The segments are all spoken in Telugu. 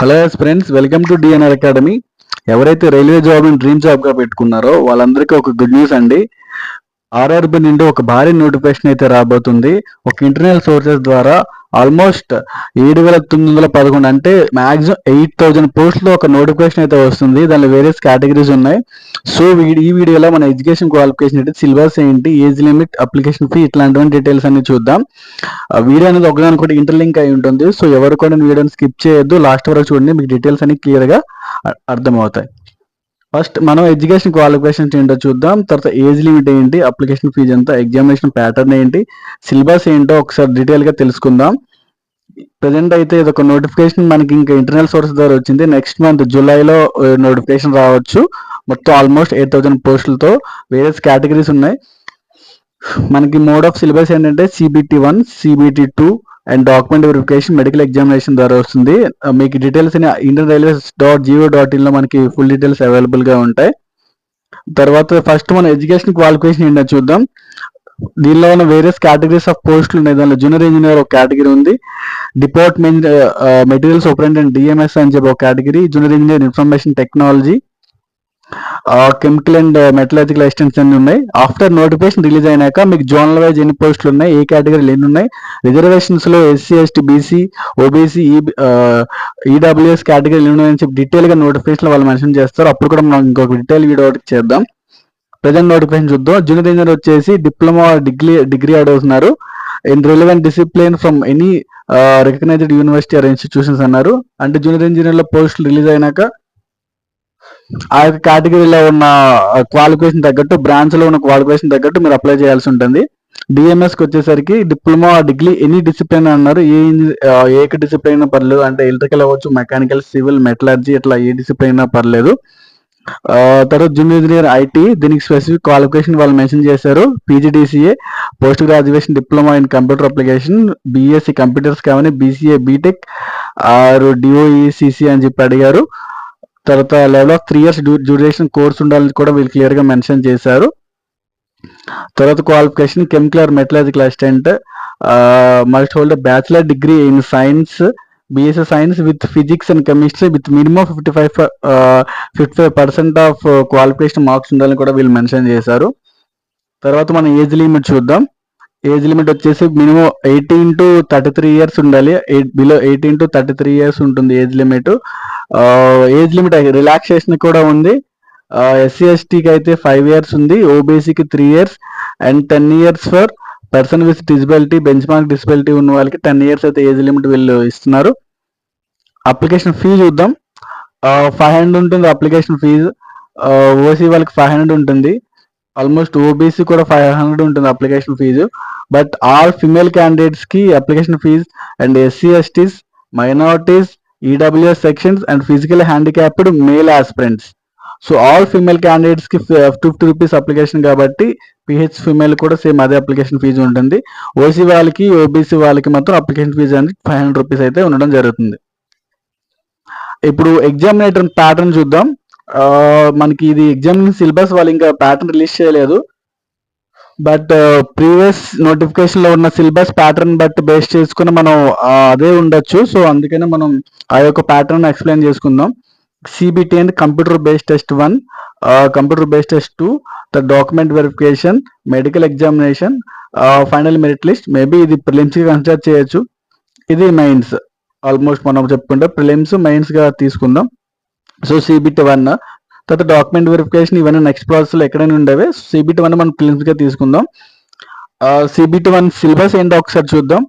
Hello friends welcome to DNR academy ఎవరైతే రైల్వే జాబ్ని డ్రీమ్ జాబ్గా పెట్టుకున్నారో వాళ్ళందరికీ ఒక గుడ్ న్యూస్ అండి. ఆర్ఆర్బి నుండి ఒక భారీ నోటిఫికేషన్ అయితే రాబోతుంది. ఒక ఇంటర్నల్ సోర్సెస్ ద్వారా ఆల్మోస్ట్ ఏడు వేల తొమ్మిది వందల పదకొండు అంటే మాక్సిమం ఎయిట్ థౌజండ్ పోస్ట్లో ఒక నోటిఫికేషన్ అయితే వస్తుంది. దానిలో వేరియస్ కేటగిరీస్ ఉన్నాయి. సో ఈ వీడియోలో మన ఎడ్యుకేషన్ క్వాలిఫికేషన్ ఏంటి సిలబస్ ఏంటి ఏజ్ లిమిట్ అప్లికేషన్ ఫీ ఇట్లాంటివన్నీ డీటెయిల్స్ అన్ని చూద్దాం. వీడియో అనేది ఒకదాని కూడా ఇంటర్లింక్ అయి ఉంటుంది. సో ఎవరు కూడా వీడియోని స్కిప్ చేయొద్దు. లాస్ట్ వరకు చూడండి. మీకు డీటెయిల్స్ అన్ని క్లియర్గా అర్థమవుతాయి. ఫస్ట్ మనం ఎడ్యుకేషన్ క్వాలిఫికేషన్స్ ఏంటో చూద్దాం. తర్వాత ఏజ్ లిమిట్ ఏంటి అప్లికేషన్ ఫీజు ఎంత ఎగ్జామినేషన్ ప్యాటర్న్ ఏంటి సిలబస్ ఏంటో ఒకసారి డీటెయిల్గా తెలుసుకుందాం. ప్రజెంట్ అయితే ఇది ఒక నోటిఫికేషన్ మనకి ఇంకా ఇంటర్నల్ సోర్స్ ద్వారా వచ్చింది. నెక్స్ట్ మంత్ జూలైలో నోటిఫికేషన్ రావచ్చు. మొత్తం ఆల్మోస్ట్ ఎయిట్ థౌసండ్ పోస్టులతో వేరియస్ కేటగిరీస్ ఉన్నాయి. మనకి మోడ్ ఆఫ్ సిలబస్ ఏంటంటే CBT one CBT two and document verification medical examination ద్వారా వస్తుంది. మీకు details Indian railways dot gov dot ఇన్లో మనకి ఫుల్ డీటెయిల్స్ అవైలబుల్గా ఉంటాయి. తర్వాత ఫస్ట్ మన ఎడ్యుకేషన్ క్వాలిఫికేషన్ ఏంటో చూద్దాం. దీనిలో ఉన్న వేరియస్ కేటగిరీస్ ఆఫ్ పోస్టులు ఉన్నాయి. దానిలో జూనియర్ ఇంజనీర్ ఒక కేటగిరీ ఉంది. డిపార్ట్మెంట్ మెటీరియల్ అండ్ డిఎంఎస్ అని చెప్పి ఒక category. Junior engineer information technology. Chemical and metallurgical assistants అన్ని ఉన్నాయి. ఆఫ్టర్ నోటిఫికేషన్ రిలీజ్ అయినాక మీకు జోనల్ వైజ్ ఎన్ని పోస్టులు ఉన్నాయి ఏ కేటగిరీలు ఎన్ని ఉన్నాయి రిజర్వేషన్స్లో SC ST BC OBC EWS కేటగిరీలు ఎన్ని ఉన్నాయని చెప్పి డీటెయిల్గా నోటిఫికేషన్ వాళ్ళు మెన్షన్ చేస్తారు. అప్పుడు కూడా మనం ఇంకొక డీటెయిల్ వీడియో ఒకటి చేద్దాం. ప్రజెంట్ నోటిఫికేషన్ చూద్దాం. జూనియర్ ఇంజనీర్ వచ్చేసి డిప్లొమా డిగ్రీ డిగ్రీ అడుగుతున్నారు. In relevant discipline from any recognised university or institutions అన్నారు. అంటే జూనియర్ ఇంజనీర్లో పోస్టులు రిలీజ్ అయినాక ఆ యొక్క కేటగిరీలో ఉన్న క్వాలిఫికేషన్ తగ్గట్టు బ్రాంచ్లో ఉన్న క్వాలిఫికేషన్ తగ్గట్టు మీరు అప్లై చేయాల్సి ఉంటుంది. డిఎంఎస్కి వచ్చేసరికి డిప్లొమా డిగ్రీ ఎనీ డిసిప్లిన్ అన్నారు. ఏ ఏ డిసిప్లిన్ పర్లేదు. అంటే ఎలక్ట్రికల్ అవ్వచ్చు మెకానికల్ సివిల్ మెటలర్జీ ఇట్లా ఏ డిసిప్లిన్ పర్లేదు. తర్వాత జూనియర్ ఇంజనీర్ ఐటీ దీనికి స్పెసిఫిక్ క్వాలిఫికేషన్ వాళ్ళు మెన్షన్ చేశారు. PGDCA post graduation diploma in computer application BSc computers కావని బీసీఏ బీటెక్ ఆరు డిఓఈసిసి అని చెప్పి అడిగారు. తర్వాత level of three years duration course ఉండాలని కూడా వీళ్ళు క్లియర్గా మెన్షన్ చేశారు. తర్వాత qualification chemical metallurgical assistant must hold bachelor degree in science BSc science with physics and chemistry with minimum fifty five fifty five percent of qualification marks ఉండాలని కూడా వీళ్ళు మెన్షన్ చేశారు. తర్వాత మనం ఏజ్ లిమిట్ చూద్దాం. ఏజ్ లిమిట్ వచ్చేసి minimum eighteen to thirty three years ఉండాలి. Below eighteen to thirty three years ఉంటుంది age limit. Age limit relaxation కూడా ఉంది. ఎస్సీ ఎస్టీకి అయితే ఫైవ్ ఇయర్స్ ఉంది ఓబీసీకి three years and ten years for person with disability bench mark disability ఉన్న వాళ్ళకి టెన్ ఇయర్స్ అయితే ఏజ్ లిమిట్ వీళ్ళు ఇస్తున్నారు. అప్లికేషన్ ఫీ చూద్దాం. ఫైవ్ హండ్రెడ్ ఉంటుంది అప్లికేషన్ ఫీజు ఓసీ వాళ్ళకి ఫైవ్ హండ్రెడ్ ఉంటుంది. ఆల్మోస్ట్ ఓబీసీ కూడా ఫైవ్ హండ్రెడ్ ఉంటుంది application fees but all female క్యాండిడేట్స్కి application fees and SC STs minorities EWS sections and physical handicapped male aspirants so all female క్యాండిడేట్స్కి ఫిఫ్టీ రూపీస్ అప్లికేషన్ కాబట్టి పిహెచ్ ఫిమేల్ కూడా సేమ్ అదే అప్లికేషన్ ఫీజు ఉంటుంది. ఓసీ వాళ్ళకి ఓబీసీ వాళ్ళకి మాత్రం అప్లికేషన్ ఫీజు అనేది ఫైవ్ హండ్రెడ్ రూపీస్ అయితే ఉండడం జరుగుతుంది. ఇప్పుడు ఎగ్జామినేటర్ ప్యాటర్న్ చూద్దాం. మనకి ఇది ఎగ్జామ్ సిలబస్ వాళ్ళు ఇంకా ప్యాటర్న్ రిలీజ్ చేయలేదు. బట్ ప్రీవియస్ నోటిఫికేషన్లో ఉన్న సిలబస్ ప్యాటర్న్ బట్ బేస్ చేసుకుని మనం అదే ఉండొచ్చు. సో అందుకనే మనం ఆ యొక్క ప్యాటర్న్ ఎక్స్ప్లెయిన్ చేసుకుందాం. CBT and computer based test one computer based test two the document verification medical examination final merit list maybe ఇది ప్రిలిమ్స్ కన్సిడర్ చేయొచ్చు. ఇది మెయిన్స్ ఆల్మోస్ట్ మనం చెప్పుకుంటే ప్రిలిమ్స్ మెయిన్స్గా తీసుకుందాం. సో సిబిటి వన్ తర్వాత డాక్యుమెంట్ వెరిఫికేషన్ ఇవన్నీ నెక్స్ట్ ప్రాసెస్లో ఎక్కడైనా ఉండేవి. సిబిటి వన్ మనం ప్రిలిమ్స్ తీసుకుందాం. సిబిటి వన్ సిలబస్ ఏంటో ఒకసారి చూద్దాం.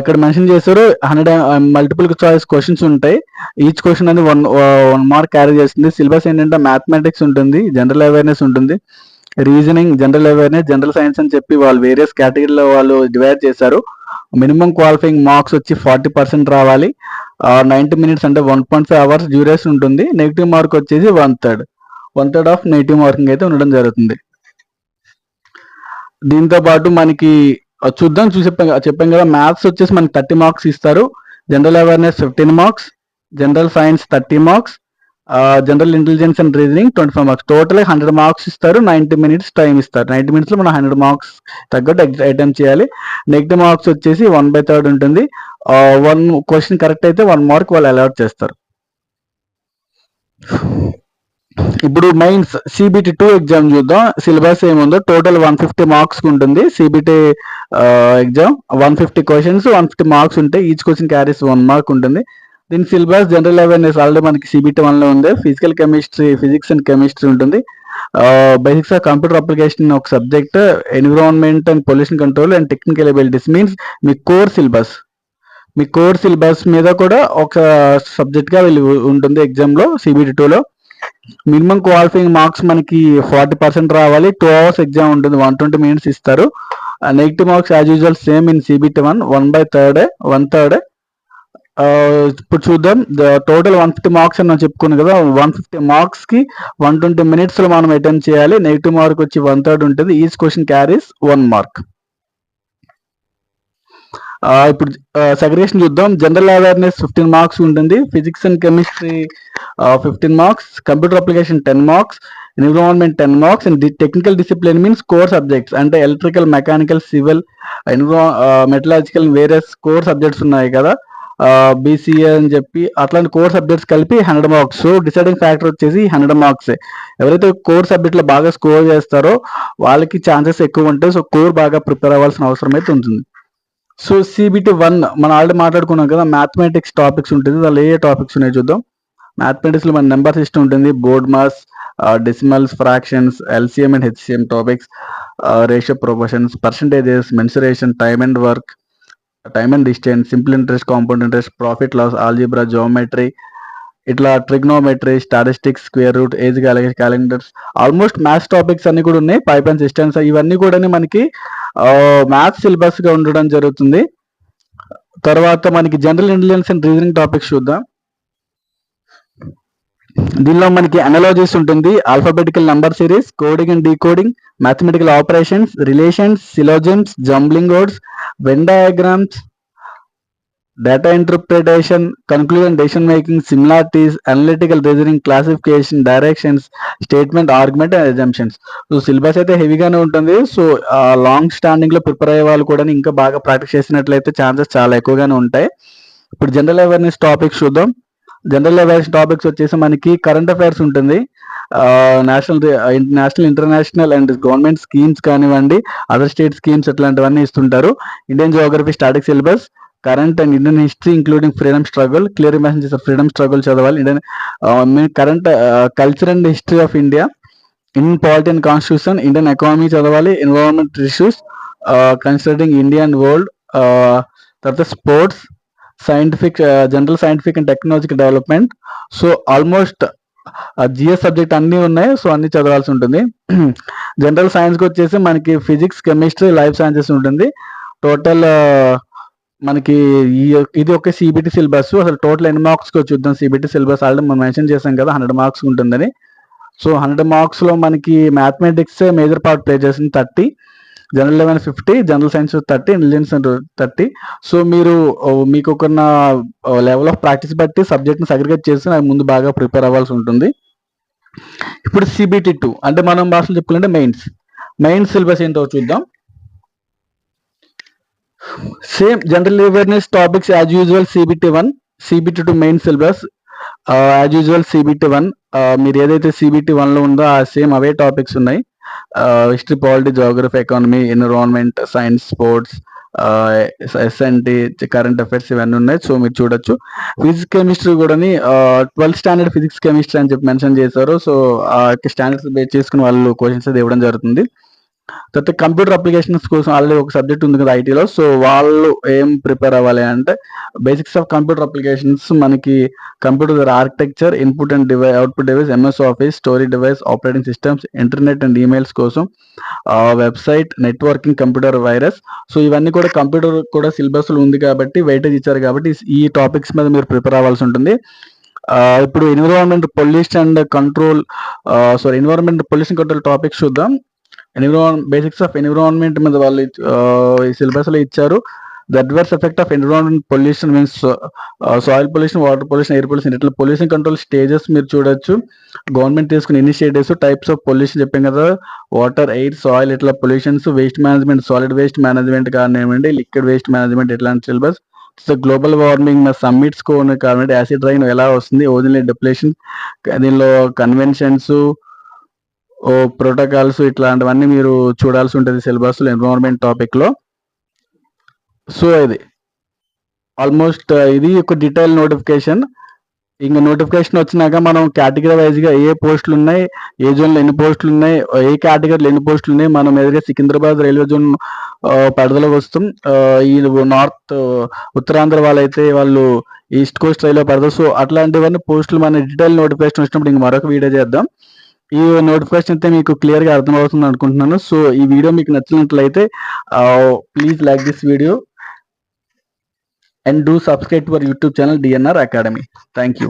ఇక్కడ మెన్షన్ చేశారు హండ్రెడ్ మల్టిపుల్ చాయిస్ క్వశ్చన్స్ ఉంటాయి. ఈచ్ క్వశ్చన్ అనేది వన్ వన్ మార్క్ క్యారీ చేస్తుంది. సిలబస్ ఏంటంటే మ్యాథమెటిక్స్ ఉంటుంది జనరల్ అవేర్నెస్ ఉంటుంది. Reasoning general awareness general science అని చెప్పి వాళ్ళు వేరియస్ కేటగిరీలో వాళ్ళు డివైడ్ చేశారు. మినిమం క్వాలిఫైయింగ్ మార్క్స్ వచ్చి ఫార్టీ పర్సెంట్ రావాలి. నైంటీ మినిట్స్ అంటే one point five hours duration ఉంటుంది. నెగిటివ్ మార్క్ వచ్చేసి one third. One third of negative marking అయితే ఉండడం జరుగుతుంది. దీంతో పాటు మనకి చూద్దాం చూసి చెప్పాం కదా- చెప్పాం కదా మ్యాథ్స్ వచ్చేసి మనకి థర్టీ మార్క్స్ ఇస్తారు. General awareness fifteen marks general science thirty marks general intelligence and reasoning twenty five marks. Total hundred marks ఇస్తారు నైంటీ మినిట్స్ టైం ఇస్తారు. నైంటీ మినిట్స్లో మనం హండ్రెడ్ మార్క్స్ తగ్గట్టు అటెంప్ట్ చేయాలి. నెగిటివ్ మార్క్స్ వచ్చేసి వన్ బై థర్డ్ ఉంటుంది. వన్ క్వశ్చన్ కరెక్ట్ అయితే వన్ మార్క్ వాళ్ళు అలాట్ చేస్తారు. ఇప్పుడు మైన్స్ సిబిటి టూ ఎగ్జామ్ చూద్దాం. సిలబస్ ఏముందో? టోటల్ వన్ ఫిఫ్టీ మార్క్స్ ఉంటుంది. CBT exam one fifty questions one fifty marks ఉంటాయి each question carries one mark ఉంటుంది. దీని సిలబస్ జనరల్ అవేర్నెస్ ఆల్రెడీ మనకి సిబిటి వన్లో ఉంది. Physical chemistry physics and chemistry ఉంటుంది. బేసిక్స్ ఆఫ్ కంప్యూటర్ అప్లికేషన్ ఒక subject environment and pollution control and technical abilities means me core syllabus మీ కోర్ సిలబస్ మీద కూడా ఒక సబ్జెక్ట్గా వెళ్ళి వీళ్ళు ఉంటుంది ఎగ్జామ్లో సిబిటి టూలో మినిమం క్వాలిఫైయింగ్ మార్క్స్ మనకి ఫార్టీ పర్సెంట్ రావాలి. టూ అవర్స్ ఎగ్జామ్ ఉంటుంది. వన్ ట్వంటీ మినిట్స్ ఇస్తారు. Negative marks as usual same in CBT one one by third one third ఇప్పుడు చూద్దాం. టోటల్ వన్ ఫిఫ్టీ మార్క్స్ అని చెప్పుకున్నాను కదా వన్ ఫిఫ్టీ మార్క్స్కి వన్ ట్వంటీ మినిట్స్లో మనం అటెంప్ట్ చేయాలి. నెగిటివ్ మార్క్ వచ్చి వన్ థర్డ్ ఉంటుంది. Each question carries one mark. ఇప్పుడు సెగ్రేషన్ చూద్దాం. జనరల్ అవేర్నెస్ ఫిఫ్టీన్ మార్క్స్ ఉంటుంది. Physics and chemistry fifteen marks. Computer application ten marks. Environment ten marks. And technical discipline means core subjects. అంటే electrical mechanical civil enviro metallurgical various core subjects ఉన్నాయి కదా. బీసీఏ అని చెప్పి అట్లాంటి కోర్ సబ్జెక్ట్స్ కలిపి hundred marks. So deciding factor వచ్చేసి హండ్రెడ్ మార్క్స్. ఎవరైతే కోర్ సబ్జెక్ట్లో బాగా స్కోర్ చేస్తారో వాళ్ళకి ఛాన్సెస్ ఎక్కువ ఉంటాయి. సో కోర్ బాగా ప్రిపేర్ అవ్వాల్సిన అవసరం అయితే ఉంటుంది. సో సిబిటి వన్ మనం ఆల్రెడీ మాట్లాడుకున్నాం కదా మ్యాథమెటిక్స్ టాపిక్స్ ఉంటుంది. దానిలో ఏ టాపిక్స్ ఉన్నాయి చూద్దాం. మ్యాథమెటిక్స్లో మన నెంబర్ సిస్టమ్ ఉంటుంది. BODMAS decimals fractions LCM and HCM topics ratio proportions percentages mensuration time and work time and distance simple interest compound interest profit loss algebra geometry ఇట్లా trigonometry statistics square root age calendars almost maths topics అన్ని కూడా ఉన్నాయి. పైప్ అండ్ సిస్టమ్స్ ఇవన్నీ కూడా మనకి మ్యాథ్స్ సిలబస్గా ఉండడం జరుగుతుంది. తర్వాత మనకి general intelligence and reasoning topics చూద్దాం. దీనిలో మనకి అనాలజీస్ ఉంటుంది. Alphabetical number series coding and decoding mathematical operations relations syllogisms jumbling words Venn diagrams data interpretation conclusion decision making similarities analytical reasoning classification directions statement argument and assumptions so syllabus అయితే హెవీగానే ఉంటుంది. సో లాంగ్ స్టాండింగ్లో ప్రిపేర్ అయ్యే వాళ్ళు కూడా ఇంకా బాగా ప్రాక్టీస్ చేసినట్లయితే ఛాన్సెస్ చాలా ఎక్కువగానే ఉంటాయి. ఇప్పుడు జనరల్ అవేర్నెస్ టాపిక్స్ చూద్దాం. జనరల్ అవేర్నెస్ టాపిక్స్ వచ్చేసి మనకి కరెంట్ అఫైర్స్ ఉంటుంది. National national international and government schemes కానివ్వండి అదర్ స్టేట్ స్కీమ్స్ ఇట్లాంటివన్నీ ఇస్తుంటారు. Indian geography static syllabus current and Indian history including freedom struggle clear messages of freedom struggle చదవాలి Indian current culture and history of India Indian polity and constitution Indian economy చదవాలి environment issues considering India and world తర్వాత sports scientific general scientific and technological development so almost GS subject అన్నీ ఉన్నాయి. సో అన్ని చదవాల్సి ఉంటుంది. జనరల్ సైన్స్కి వచ్చేసి మనకి ఫిజిక్స్ కెమిస్ట్రీ లైఫ్ సైన్సెస్ ఉంటుంది. టోటల్ మనకి ఈ ఇది ఒక సిబిటి సిలబస్ అసలు టోటల్ ఎన్ని మార్క్స్ చూద్దాం? సిబిటి సిలబస్ ఆల్రెడీ మనం మెన్షన్ చేసాం కదా హండ్రెడ్ మార్క్స్ ఉంటుందని. సో హండ్రెడ్ మార్క్స్లో మనకి మ్యాథమెటిక్స్ మేజర్ పార్ట్ ప్లే చేసింది thirty general eleven fifty general science thirty intelligence thirty so మీరు మీకు ఒక లెవెల్ ఆఫ్ ప్రాక్టీస్ బట్టి సబ్జెక్ట్ని సగ్రిగేట్ చేసి నాకు ముందు బాగా ప్రిపేర్ అవ్వాల్సి ఉంటుంది. ఇప్పుడు సిబిటి టూ అంటే మనం భాషలో చెప్పుకుంటే మెయిన్స్ మెయిన్స్ సిలబస్ ఏంటో చూద్దాం. Same general awareness topics as usual CBT one CBT two main syllabus as usual CBT one మీరు ఏదైతే సిబిటి వన్లో ఉందో ఆ సేమ్ అవే టాపిక్స్ ఉన్నాయి. History polity geography economy environment science sports SNT current affairs ఇవన్నీ ఉన్నాయి. సో మీరు చూడొచ్చు. ఫిజిక్స్ కెమిస్ట్రీ కూడా ట్వెల్త్ స్టాండర్డ్ ఫిజిక్స్ కెమిస్ట్రీ అని చెప్పి మెన్షన్ చేశారు. సో ఆ స్టాండర్డ్స్ బేస్ చేసుకుని వాళ్ళు క్వశ్చన్స్ అది ఇవ్వడం జరుగుతుంది. తర్వాత కంప్యూటర్ అప్లికేషన్స్ కోసం ఆల్రెడీ ఒక సబ్జెక్ట్ ఉంది కదా ఐటీలో. సో వాళ్ళు ఏం ప్రిపేర్ అవ్వాలి అంటే బేసిక్స్ ఆఫ్ కంప్యూటర్ అప్లికేషన్స్ మనకి computer architecture input and device output device MS office story device operating systems internet and emails కోసం website networking computer virus. So ఇవన్నీ కూడా కంప్యూటర్ కూడా సిలబస్లో ఉంది కాబట్టి వెయిటేజ్ ఇచ్చారు కాబట్టి ఈ టాపిక్స్ మీద మీరు ప్రిపేర్ అవ్వాల్సి ఉంటుంది. ఇప్పుడు environment pollution and control sorry environment pollution control topics చూద్దాం. ఎన్విరాన్ బేసిక్స్ ఆఫ్ ఎన్విరాన్మెంట్ మీద వాళ్ళు ఈ సిలబస్లో ఇచ్చారు. The adverse effect of environment pollution means soil pollution water pollution air pollution ఇట్లా పొల్యూషన్ కంట్రోల్ స్టేజెస్ మీరు చూడొచ్చు. గవర్నమెంట్ తీసుకున్న ఇనిషియేటివ్స్ టైప్స్ ఆఫ్ పొల్యూషన్ చెప్పాం కదా. వాటర్ ఎయిర్ సాయిల్ ఇట్లా pollutions waste management solid waste management కానివ్వండి లిక్విడ్ వేస్ట్ మేనేజ్మెంట్ ఇట్లాంటి syllabus global warming summits cone carbon acid rain ఎలా వస్తుంది ఓజన్ డిప్లేషన్ దీనిలో కన్వెన్షన్స్ ప్రోటోకాల్స్ ఇట్లాంటివన్నీ మీరు చూడాల్సి ఉంటుంది సిలబస్లో ఎన్విరాన్మెంట్ టాపిక్లో. సో ఇది ఆల్మోస్ట్ ఇది ఒక డీటెయిల్ నోటిఫికేషన్. ఇంకా నోటిఫికేషన్ వచ్చినాక మనం కేటగిరీ వైజ్గా ఏ పోస్టులు ఉన్నాయి ఏ జోన్లో ఎన్ని పోస్టులు ఉన్నాయి ఏ కేటగిరీలో ఎన్ని పోస్టులు ఉన్నాయి మనం ఎదురుగా సికింద్రాబాద్ రైల్వే జోన్ పరిధిలోకి వస్తాం. ఈ నార్త్ ఉత్తరాంధ్ర వాళ్ళైతే వాళ్ళు ఈస్ట్ కోస్ట్ రైల్వే పరిధి సో అట్లాంటివన్నీ పోస్టులు మన డీటెయిల్ నోటిఫికేషన్ వచ్చినప్పుడు ఇంక మరొక వీడియో చేద్దాం. ఈ నోటిఫికేషన్ అయితే మీకు క్లియర్గా అర్థమవుతుంది అనుకుంటున్నాను సో ఈ వీడియో మీకు నచ్చినట్లయితే please like this video and do subscribe to YouTube channel channel academy thank you.